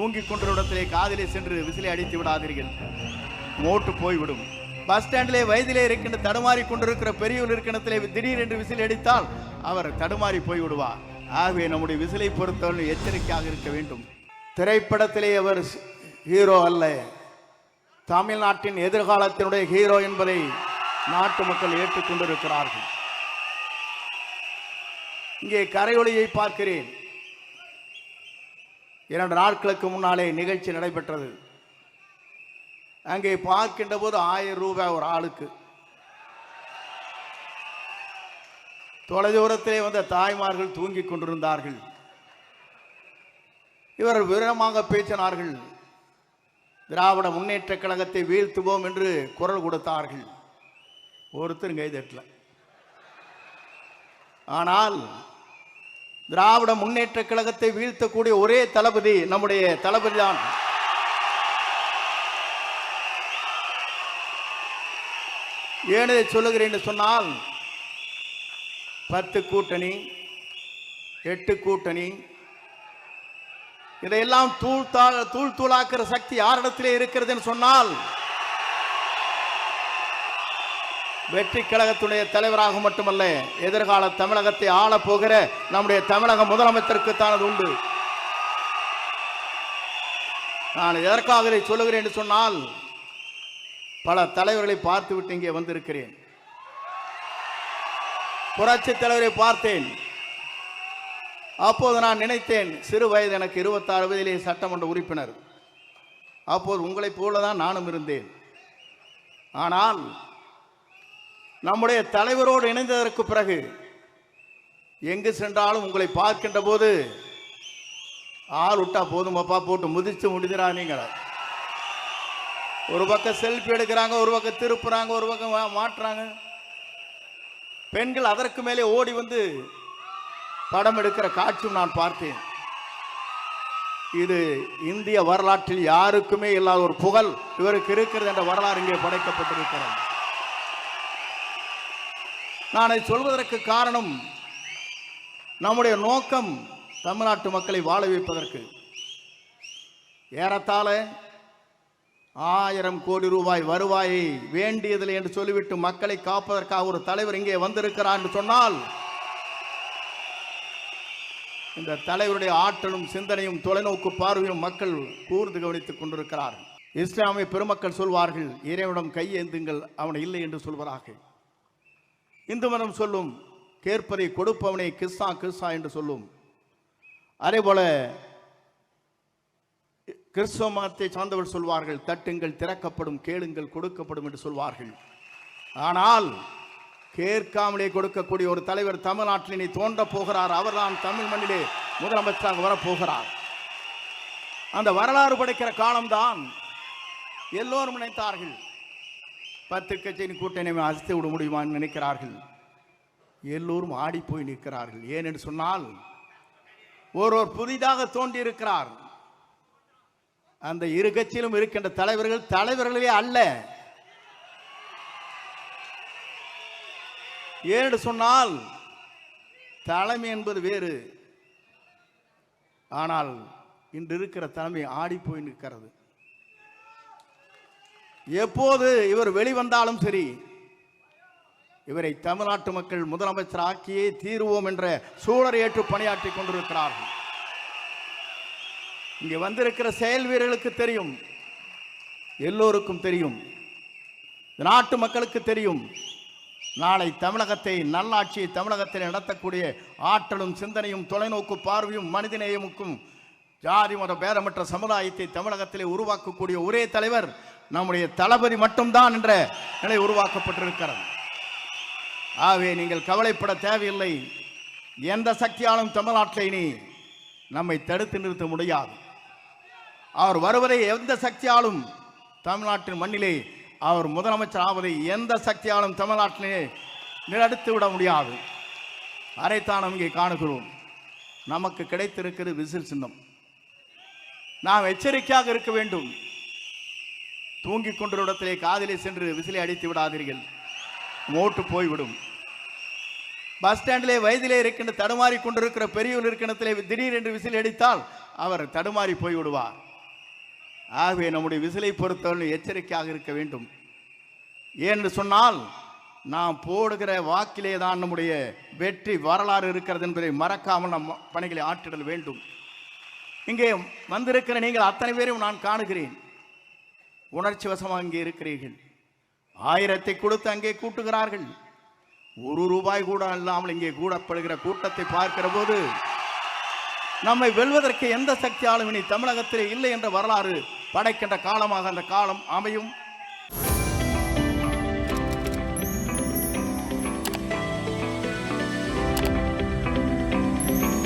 தூங்கிக் கொண்ட இடத்திலே காதிலே சென்று விசிலை அடித்து விடாதீர்கள். மோட்டு போய்விடும். பஸ் ஸ்டாண்டிலே வயதிலே இருக்கின்ற தடுமாறி கொண்டிருக்கிற பெரியவர் இருக்கின்றத்திலே திடீர் என்று விசில் அடித்தால் அவர் தடுமாறி போய்விடுவார் ஆகவே நம்முடைய விசிலை பொறுத்தவரை எச்சரிக்கையாக இருக்க வேண்டும். திரைப்படத்திலே அவர் ஹீரோ அல்ல. தமிழ்நாட்டின் எதிர்காலத்தினுடைய ஹீரோ என்பதை நாட்டு மக்கள் ஏற்றுக்கொண்டிருக்கிறார்கள். இங்கே கரையொலியை பார்க்கிறேன். இரண்டு நாட்களுக்கு முன்னாலே நிகழ்ச்சி நடைபெற்றது. அங்கே பார்க்கின்ற போது ஆயிரம் ரூபாய் ஒரு ஆளுக்கு. தொலைதூரத்திலே வந்த தாய்மார்கள் தூங்கிக் கொண்டிருந்தார்கள். இவர் விவரமாக பேசினார்கள். திராவிட முன்னேற்ற கழகத்தை வீழ்த்துவோம் என்று குரல் கொடுத்தார்கள். ஒருத்தரும் கைதட்டல. ஆனால் திராவிட முன்னேற்ற கழகத்தை வீழ்த்தக்கூடிய ஒரே தளபதி நம்முடைய தளபதி தான் ஏன் இதை சொல்லுகிறேன் என்று சொன்னால் பத்து கூட்டணி எட்டு கூட்டணி இதையெல்லாம் தூள் தூள் தூளாக்குற சக்தி யாரிடத்திலே இருக்கிறதுன்னு சொன்னால் வெற்றி கழகத்துடைய தலைவராக மட்டுமல்ல எதிர்கால தமிழகத்தை ஆளப் போகிற நம்முடைய தமிழக முதலமைச்சருக்கு தானது உண்டு. நான் எதற்காக இதை சொல்லுகிறேன் என்று சொன்னால் பல தலைவர்களை பார்த்துவிட்டு இங்கே வந்திருக்கிறேன். புரட்சி தலைவரை பார்த்தேன். அப்போது நான் நினைத்தேன் சிறு வயது எனக்கு இருபத்தாறு வயதிலே சட்டமன்ற உறுப்பினர். அப்போது உங்களைப் போல தான் நானும் இருந்தேன். ஆனால் நம்முடைய தலைவரோடு இணைந்ததற்கு பிறகு எங்கு சென்றாலும் உங்களை பார்க்கின்ற போது ஆள் விட்டா போதுமப்பா போட்டு முதிச்சு முடிஞ்சிடா நீங்கள? ஒரு பக்கம் செல்ஃபி எடுக்கிறாங்க ஒரு பக்கம் திருப்புறாங்க ஒரு பக்கம் மாட்டுறாங்க. பெண்கள் அதற்கு மேலே ஓடி வந்து படம் எடுக்கிற காட்சியும் நான் பார்த்தேன். இது இந்திய வரலாற்றில் யாருக்குமே இல்லாத ஒரு புகழ் இவருக்கு இருக்கிறது என்ற வரலாறு இங்கே படைக்கப்பட்டிருக்கிறது. நான் சொல்வதற்கு காரணம் நம்முடைய நோக்கம் தமிழ்நாட்டு மக்களை வாழ வைப்பதற்கு. ஏறத்தாழ ஆயிரம் கோடி ரூபாய் வருவாயை வேண்டியதில்லை என்று சொல்லிவிட்டு மக்களை காப்பதற்காக ஒரு தலைவர் இங்கே வந்திருக்கிறார் என்று சொன்னால் இந்த தலைவருடைய ஆற்றலும் சிந்தனையும் தொலைநோக்கு பார்வையும் மக்கள் கூர்ந்து கவனித்துக் கொண்டிருக்கிறார் இஸ்லாமிய பெருமக்கள் சொல்வார்கள் இறைவனிடம் கையேந்துங்கள் அவனை இல்லை என்று சொல்வதாக. இந்து மதம் சொல்லும் கேட்பதை கொடுப்பவனை கிஸ்ஸா கிஸ்ஸா என்று சொல்லும். அதே போல கிறிஸ்தவ மதத்தை சார்ந்தவர் சொல்வார்கள் தட்டுங்கள் திறக்கப்படும் கேளுங்கள் கொடுக்கப்படும் என்று சொல்வார்கள். ஆனால் கேட்காமலே கொடுக்கக்கூடிய ஒரு தலைவர் தமிழ்நாட்டில் இனி தோன்றப் போகிறார். அவர்தான் தமிழ் மண்ணிலே முதலமைச்சராக வரப்போகிறார். அந்த வரலாறு படைக்கிற காலம்தான் எல்லோரும் நினைத்தார்கள். பத்து கட்சியின் கூட்டணி அசைத்து விட முடியுமான்னு நினைக்கிறார்கள். எல்லோரும் ஆடி போய் நிற்கிறார்கள். ஏனென்று சொன்னால் ஒருவர் புதிதாக தோன்றியிருக்கிறார். அந்த இரு கட்சியிலும் இருக்கின்ற தலைவர்கள் தலைவர்களே அல்ல. ஏன்னு சொன்னால் தலைமை என்பது வேறு. ஆனால் இன்று இருக்கிற தலைமை ஆடி போய் நிற்கிறது. எப்போது இவர் வெளிவந்தாலும் சரி இவரை தமிழ்நாட்டு மக்கள் முதலமைச்சர் ஆக்கியே தீருவோம் என்ற சூழலை ஏற்று பணியாற்றி கொண்டிருக்கிறார்கள். இங்கே வந்திருக்கிற செயல் வீரர்களுக்கு தெரியும் எல்லோருக்கும் தெரியும் நாட்டு மக்களுக்கு தெரியும் நாளை தமிழகத்தை நல்லாட்சியை தமிழகத்தில் நடத்தக்கூடிய ஆற்றலும் சிந்தனையும் தொலைநோக்கு பார்வையும் மனிதநேயமுக்கும் ஜாதி மத பேதமற்ற சமுதாயத்தை தமிழகத்திலே உருவாக்கக்கூடிய ஒரே தலைவர் நம்முடைய தளபதி மட்டும்தான் என்ற நிலை உருவாக்கப்பட்டிருக்கிறது. ஆகவே நீங்கள் கவலைப்பட தேவையில்லை. எந்த சக்தியாலும் தமிழ்நாட்டில் இனி நம்மை தடுத்து நிறுத்த முடியாது. அவர் வருவதை எந்த சக்தியாலும் தமிழ்நாட்டின் மண்ணிலே அவர் முதலமைச்சர் ஆவதை எந்த சக்தியாலும் தமிழ்நாட்டிலே நிலடுத்து விட முடியாது. அதைத்தான் நாம் இங்கே காணுகிறோம். நமக்கு கிடைத்திருக்கிறது விசில் சின்னம். நாம் எச்சரிக்கையாக இருக்க வேண்டும். தூங்கிக் கொண்டிருந்த இடத்திலே காதிலே சென்று விசிலை அடித்து விடாதீர்கள். மோட்டு போய்விடும். பஸ் ஸ்டாண்டிலே வயதிலே இருக்கின்ற தடுமாறி கொண்டிருக்கிற பெரியவர் இருக்கின்றத்திலே திடீர் என்று விசில் அடித்தால் அவர் தடுமாறி போய்விடுவார். ஆகவே நம்முடைய விசிலை பொறுத்தவரை எச்சரிக்கையாக இருக்க வேண்டும். ஏன்னு சொன்னால் நாம் போடுகிற வாக்கிலே தான் நம்முடைய வெற்றி வரலாறு இருக்கிறது என்பதை மறக்காமல் நம் பணிகளை ஆற்றிடல் வேண்டும். இங்கே வந்திருக்கிற நீங்கள் அத்தனை பேரையும் நான் காணுகிறேன். உணர்ச்சி வசமாக இங்கே இருக்கிறீர்கள். ஆயிரத்தை கொடுத்து அங்கே கூட்டுகிறார்கள். ஒரு ரூபாய் கூட இல்லாமல் இங்கே கூடப்படுகிற கூட்டத்தை பார்க்கிற போது நம்மை வெல்வதற்கு எந்த சக்தியாலும் இனி தமிழகத்திலே இல்லை என்ற வரலாறு படைக்கின்ற காலமாக அந்த காலம் அமையும்.